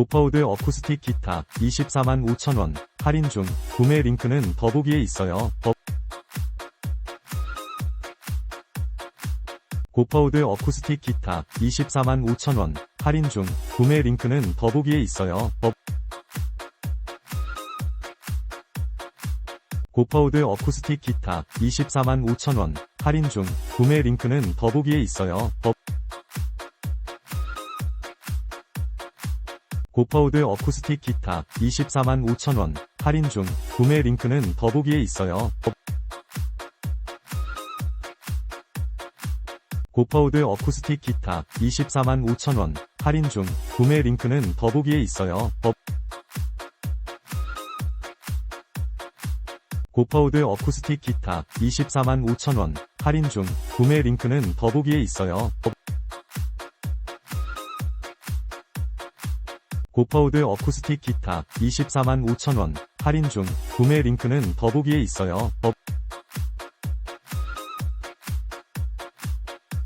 고파우드 어쿠스틱 기타 24만 5천원 할인 중 구매 링크는 더보기에 있어요. 더- 고파우드 어쿠스틱 기타 24만 5천원 할인 중 구매 링크는 더보기에 있어요. 더- 고파우드 어쿠스틱 기타 24만 5천원 할인 중 구매 링크는 더보기에 있어요. 더- 고파우드 어쿠스틱 기타 24만 5천원 할인 중 구매 링크는 더보기에 있어요. 더- 고파우드 어쿠스틱 기타 24만 5천원 할인 중 구매 링크는 더보기에 있어요. 더- 고파우드 어쿠스틱 기타 24만 5천원 할인 중 구매 링크는 더보기에 있어요. 고파우드 어쿠스틱 기타 24만 5천원 할인 중 구매 링크는 더보기에 있어요. 더-